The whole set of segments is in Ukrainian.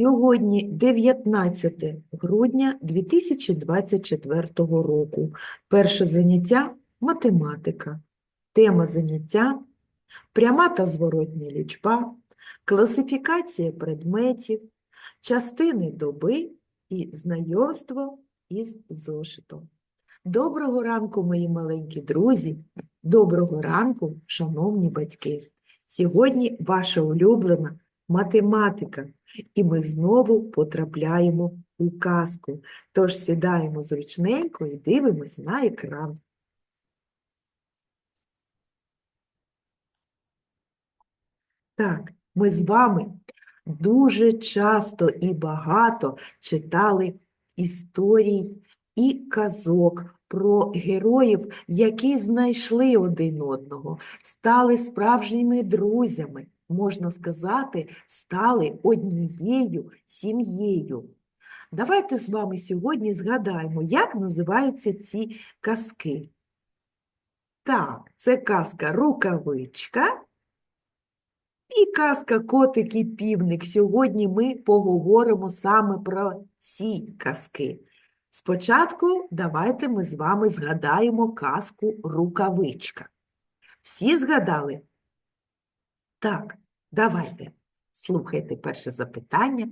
Сьогодні 19 грудня 2024 року. Перше заняття – математика. Тема заняття – пряма та зворотня лічба, класифікація предметів, частини доби і знайомство із зошитом. Доброго ранку, мої маленькі друзі! Доброго ранку, шановні батьки! Сьогодні ваша улюблена математика. І ми знову потрапляємо у казку. Тож сідаємо зручненько і дивимось на екран. Так, ми з вами дуже часто і багато читали історій і казок про героїв, які знайшли один одного, стали справжніми друзями, можна сказати, стали однією сім'єю. Давайте з вами сьогодні згадаємо, як називаються ці казки. Так, це казка Рукавичка і казка Котик і Півник. Сьогодні ми поговоримо саме про ці казки. Спочатку давайте ми з вами згадаємо казку Рукавичка. Всі згадали? Так, давайте. Слухайте перше запитання.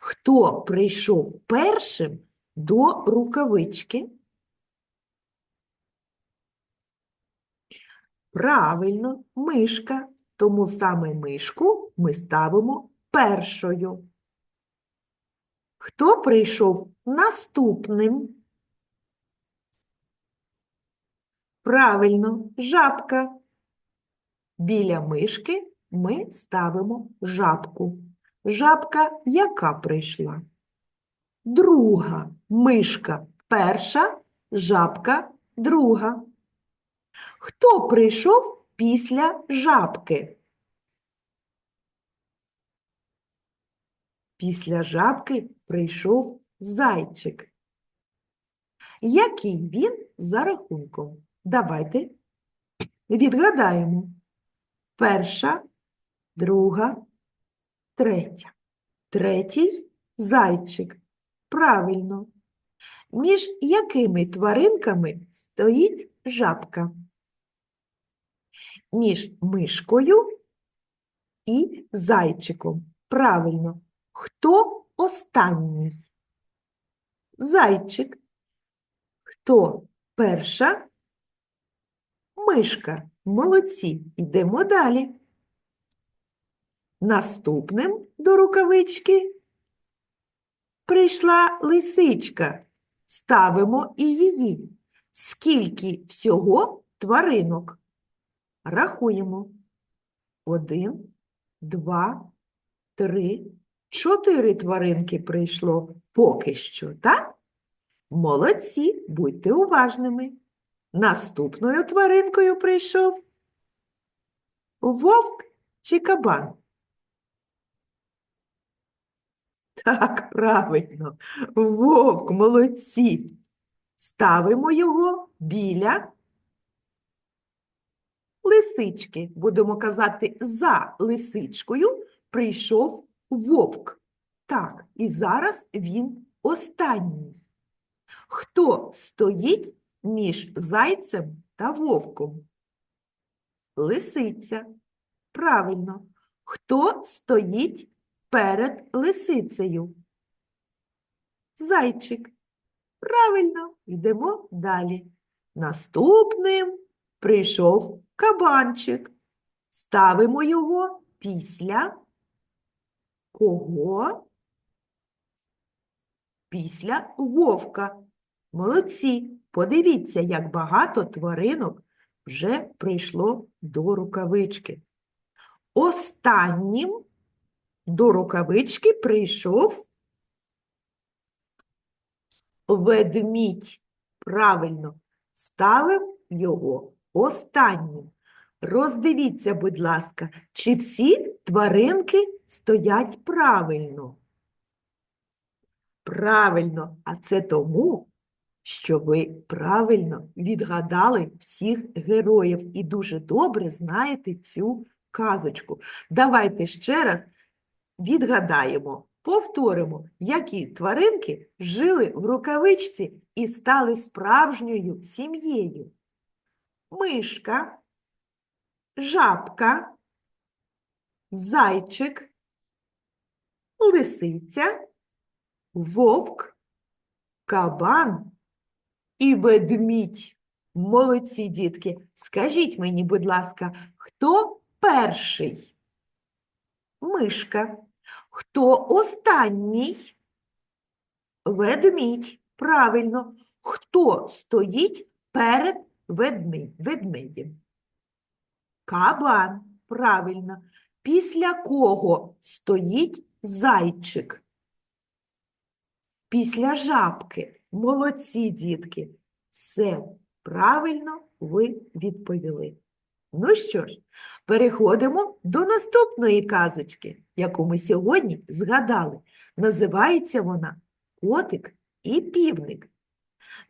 Хто прийшов першим до рукавички? Правильно, мишка. Тому саме мишку ми ставимо першою. Хто прийшов наступним? Правильно, жабка. Біля мишки ми ставимо жабку. Жабка яка прийшла? Друга мишка перша, жабка друга. Хто прийшов після жабки? Після жабки прийшов зайчик. Який він за рахунком? Давайте відгадаємо. Перша, друга, третя. Третій зайчик. Правильно. Між якими тваринками стоїть жабка? Між мишкою і зайчиком. Правильно. Хто останній? Зайчик. Хто перша? Мишка. Молодці. Йдемо далі. Наступним до рукавички прийшла лисичка. Ставимо і її. Скільки всього тваринок? Рахуємо. Один, два, три, чотири тваринки прийшло поки що, так? Молодці, будьте уважними. Наступною тваринкою прийшов вовк чи кабан? Так, правильно, вовк, молодці. Ставимо його біля лисички. Будемо казати, за лисичкою прийшов вовк. Так, і зараз він останній. Хто стоїть між зайцем та вовком? Лисиця. Правильно. Хто стоїть перед лисицею? Зайчик. Правильно, йдемо далі. Наступним прийшов кабанчик. Ставимо його після кого? Після вовка. Молодці. Подивіться, як багато тваринок вже прийшло до рукавички. Останнім до рукавички прийшов ведмідь. Правильно, ставив його останнім. Роздивіться, будь ласка, чи всі тваринки стоять правильно? Правильно, а це тому, що ви правильно відгадали всіх героїв і дуже добре знаєте цю казочку. Давайте ще раз відгадаємо Повторимо, які тваринки жили в рукавичці і стали справжньою сім'єю. Мишка, жабка, зайчик, лисиця, вовк, кабан і ведмідь. Молодці, дітки. Скажіть мені, будь ласка, хто перший? Мишка. Хто останній? Ведмідь. Правильно. Хто стоїть перед ведмедем? Кабан. Правильно. Після кого стоїть зайчик? Після жабки. Молодці, дітки. Все правильно ви відповіли. Ну що ж, переходимо до наступної казочки, яку ми сьогодні згадали. Називається вона Котик і півник.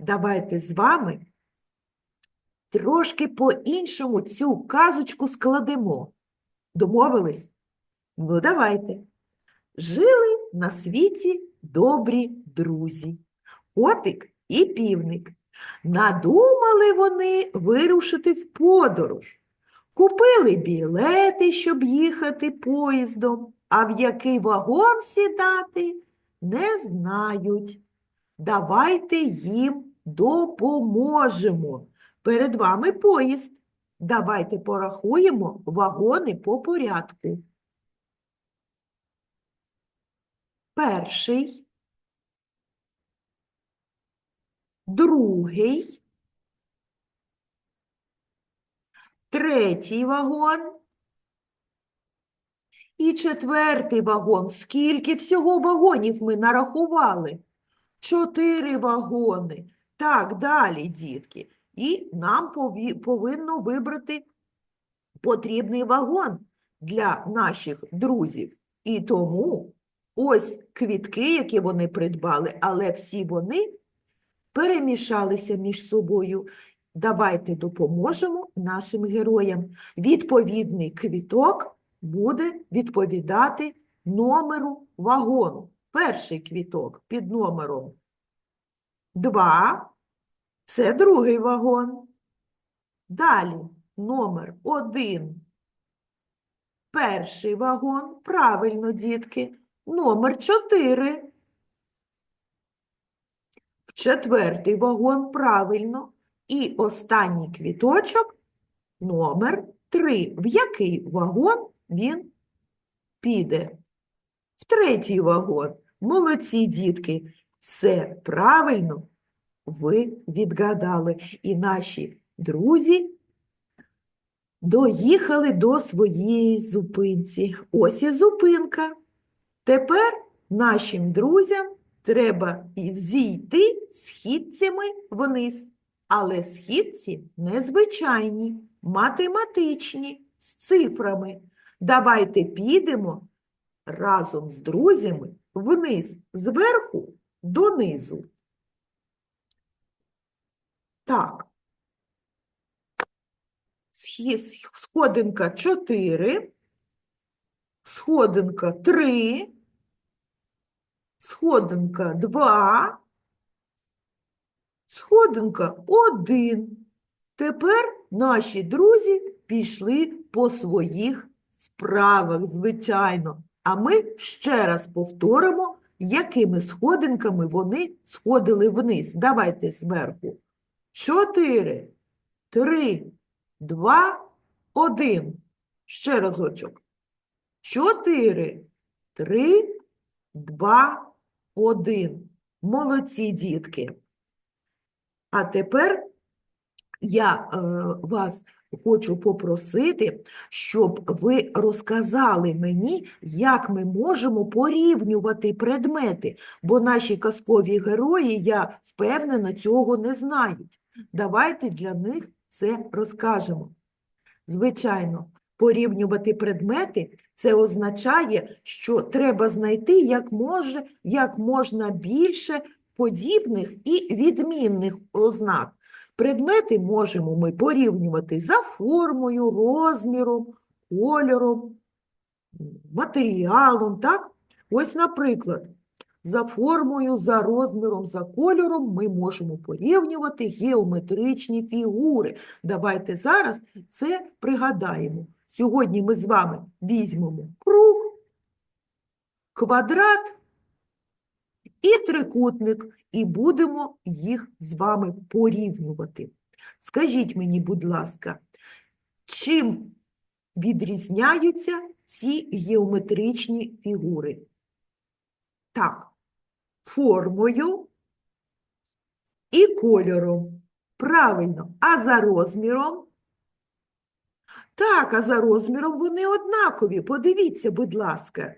Давайте з вами трошки по-іншому цю казочку складемо. Домовились? Ну, давайте. Жили на світі добрі друзі, котик і півник. Надумали вони вирушити в подорож. Купили білети, щоб їхати поїздом, а в який вагон сідати не знають. Давайте їм допоможемо. Перед вами поїзд. Давайте порахуємо вагони по порядку. Перший, другий, третій вагон і четвертий вагон. Скільки всього вагонів ми нарахували? Чотири вагони. Так, далі, дітки. І нам повинно вибрати потрібний вагон для наших друзів. І тому ось квітки, які вони придбали, але всі вони перемішалися між собою. Давайте допоможемо нашим героям. Відповідний квіток буде відповідати номеру вагону. Перший квіток під номером 2 – це другий вагон. Далі номер 1 – перший вагон. Правильно, дітки. Номер 4 в четвертий вагон правильно. І останній квіточок номер 3. В який вагон він піде? В третій вагон. Молодці, дітки. Все правильно ви відгадали. І наші друзі доїхали до своєї зупинці. Ось і зупинка. Тепер нашим друзям треба зійти східцями вниз. Але східці незвичайні, математичні, з цифрами. Давайте підемо разом з друзями вниз, зверху донизу. Так. Сходинка 4, сходинка 3, сходинка 2, сходинка 1. Тепер наші друзі пішли по своїх справах, звичайно. А ми ще раз повторимо, якими сходинками вони сходили вниз. Давайте зверху. 4, 3, 2, 1. Ще разочок. 4, 3, 2, 1. Молодці, дітки. А тепер я е, вас хочу попросити, щоб ви розказали мені, як ми можемо порівнювати предмети, бо наші казкові герої, я впевнена, цього не знають. Давайте для них це розкажемо. Звичайно, порівнювати предмети це означає, що треба знайти як може, як можна більше подібних і відмінних ознак. Предмети можемо ми порівнювати за формою, розміром, кольором, матеріалом, так? Ось, наприклад, за формою, за розміром, за кольором ми можемо порівнювати геометричні фігури. Давайте зараз це пригадаємо. Сьогодні ми з вами візьмемо круг, квадрат і трикутник, і будемо їх з вами порівнювати. Скажіть мені, будь ласка, чим відрізняються ці геометричні фігури? Так, формою і кольором. Правильно. А за розміром? Так, а за розміром вони однакові. Подивіться, будь ласка.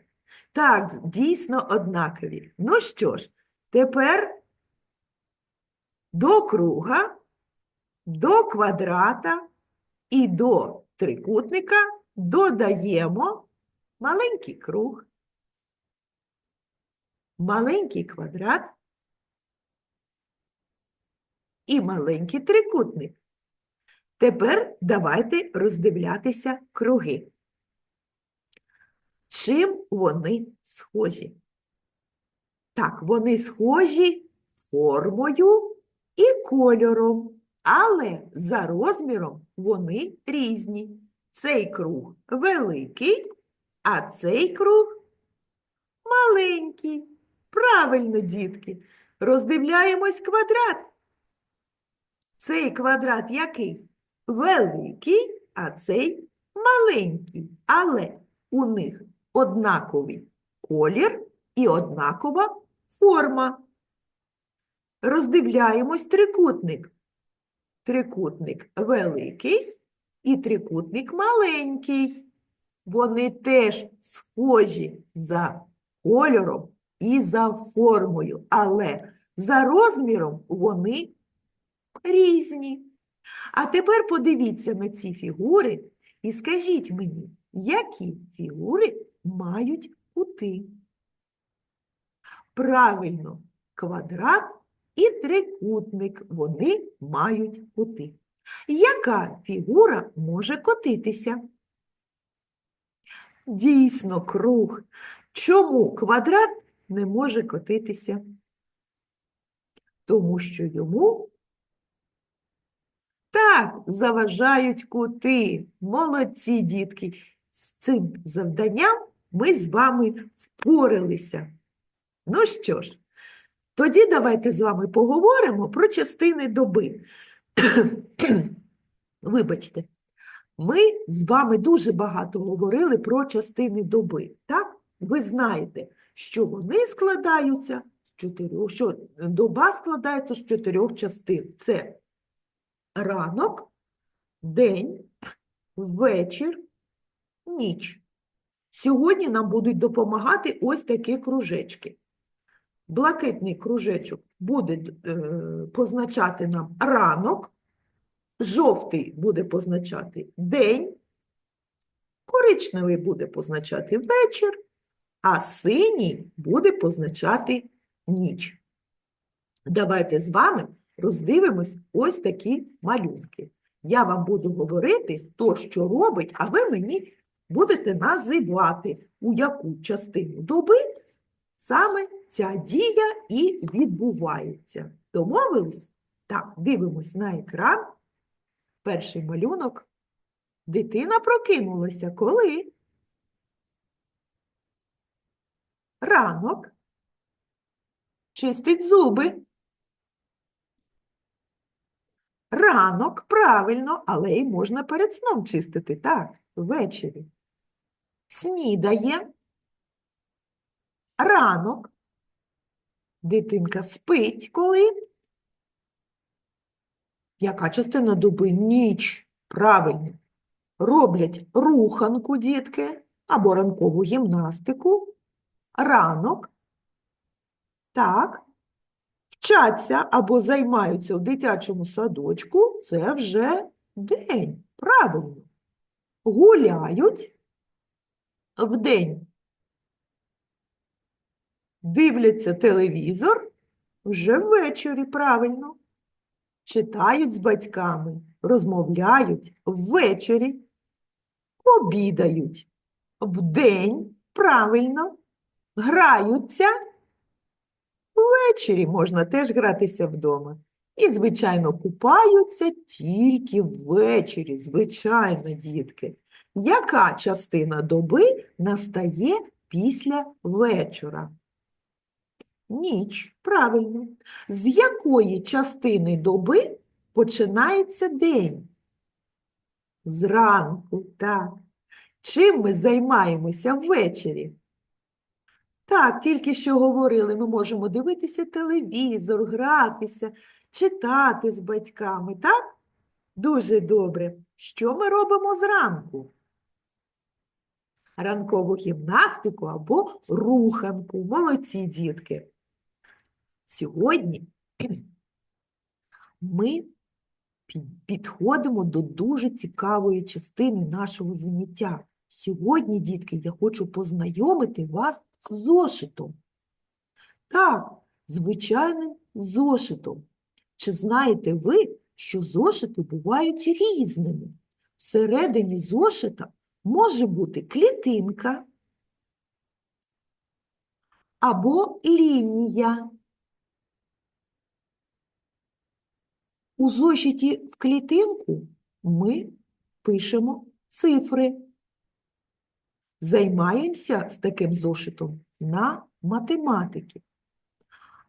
Так, дійсно однакові. Ну що ж, тепер до круга, до квадрата і до трикутника додаємо маленький круг, маленький квадрат і маленький трикутник. Тепер давайте роздивлятися круги. Чим вони схожі? Так, вони схожі формою і кольором, але за розміром вони різні. Цей круг великий, а цей круг маленький. Правильно, дітки. Роздивляємось квадрат. Цей квадрат який? Великий, а цей маленький. Але у них однаковий колір і однакова форма. Роздивляємось трикутник. Трикутник великий і трикутник маленький. Вони теж схожі за кольором і за формою, але за розміром вони різні. А тепер подивіться на ці фігури і скажіть мені, які фігури мають кути? Правильно, квадрат і трикутник вони мають кути. Яка фігура може котитися? Дійсно, круг. Чому квадрат не може котитися? Тому що йому так заважають кути. Молодці, дітки. З цим завданням ми з вами впоралися. Ну що ж, тоді давайте з вами поговоримо про частини доби. Вибачте, ми з вами дуже багато говорили про частини доби. Так? Ви знаєте, що вони складаються з чотирьох, що доба складається з чотирьох частин. Це ранок, день, вечір, ніч. Сьогодні нам будуть допомагати ось такі кружечки. Блакитний кружечок буде е, позначати нам ранок, жовтий буде позначати день, коричневий буде позначати вечір, а синій буде позначати ніч. Давайте з вами роздивимось ось такі малюнки. Я вам буду говорити то, що робить, а ви мені будете називати, у яку частину доби саме ця дія і відбувається. Домовились? Так, дивимось на екран. Перший малюнок. Дитина прокинулася коли? Ранок. Чистить зуби. Ранок, правильно, але й можна перед сном чистити, так, ввечері. Снідає. Ранок. Дитинка спить коли? Яка частина доби? Ніч. Правильно. Роблять руханку, дітки, або ранкову гімнастику. Ранок. Так. Вчаться або займаються у дитячому садочку. Це вже день. Правильно. Гуляють вдень. Дивляться телевізор вже ввечері, правильно. Читають з батьками, розмовляють ввечері, обідають вдень, правильно, граються. Ввечері можна теж гратися вдома. І, звичайно, купаються тільки ввечері, звичайно, дітки. Яка частина доби настає після вечора? Ніч, правильно. З якої частини доби починається день? Зранку, так. Чим ми займаємося ввечері? Так, тільки що говорили, ми можемо дивитися телевізор, гратися, читати з батьками, так? Дуже добре. Що ми робимо зранку? Ранкову гімнастику або руханку. Молодці, дітки. Сьогодні ми підходимо до дуже цікавої частини нашого заняття. Сьогодні, дітки, я хочу познайомити вас з зошитом. Так, звичайним зошитом. Чи знаєте ви, що зошити бувають різними? Всередині зошита може бути клітинка або лінія. У зошиті в клітинку ми пишемо цифри. Займаємося з таким зошитом на математики.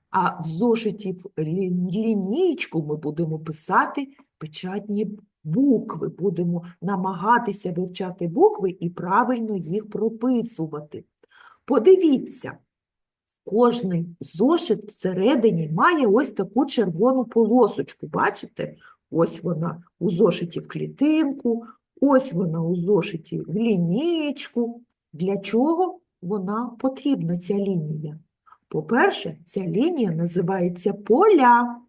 А в зошиті в лі- лінійку ми будемо писати печатні букви, будемо намагатися вивчати букви і правильно їх прописувати. Подивіться, кожний зошит всередині має ось таку червону полосочку. Бачите? Ось вона у зошиті в клітинку, ось вона у зошиті в лінійку. Для чого вона потрібна, ця лінія? По-перше, ця лінія називається поля.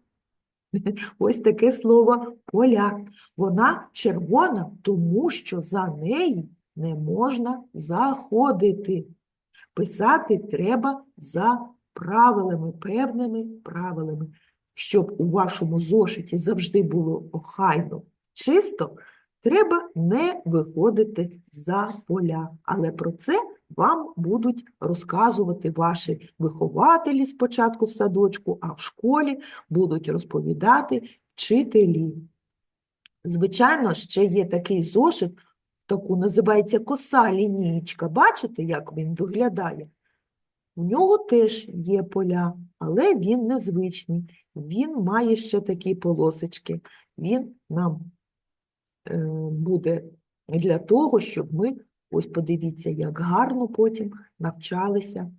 Ось таке слово поля. Вона червона, тому що за неї не можна заходити. Писати треба за правилами, певними правилами. Щоб у вашому зошиті завжди було охайно, чисто, треба не виходити за поля. Але про це вам будуть розказувати ваші вихователі спочатку в садочку, а в школі будуть розповідати вчителі. Звичайно, ще є такий зошит, таку називається коса лінієчка. Бачите, як він виглядає? У нього теж є поля, але він незвичний. Він має ще такі полосочки. Він нам е, буде для того, щоб ми, ось подивіться, як гарно потім навчалися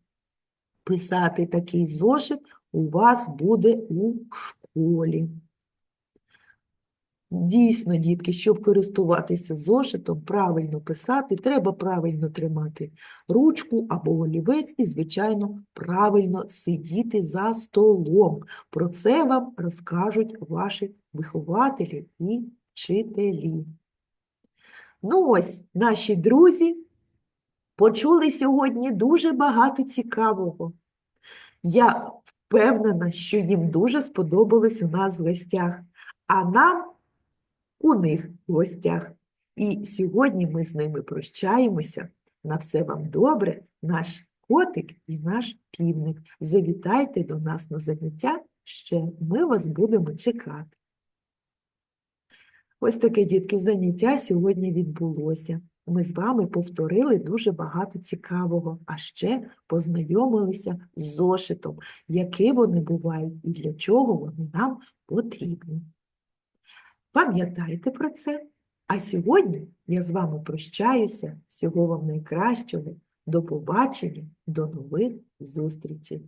писати такий зошит у вас буде у школі. Дійсно, дітки, щоб користуватися зошитом, правильно писати, треба правильно тримати ручку або олівець і, звичайно, правильно сидіти за столом. Про це вам розкажуть ваші вихователі і вчителі. Ну ось, наші друзі почули сьогодні дуже багато цікавого. Я впевнена, що їм дуже сподобалось у нас в гостях, а нам у них в гостях. І сьогодні ми з ними прощаємося. На все вам добре, наш котик і наш півник. Завітайте до нас на заняття ще, ми вас будемо чекати. Ось таке, дітки, заняття сьогодні відбулося. Ми з вами повторили дуже багато цікавого, а ще познайомилися з зошитом, які вони бувають і для чого вони нам потрібні. Пам'ятайте про це. А сьогодні я з вами прощаюся. Всього вам найкращого. До побачення, до нових зустрічей.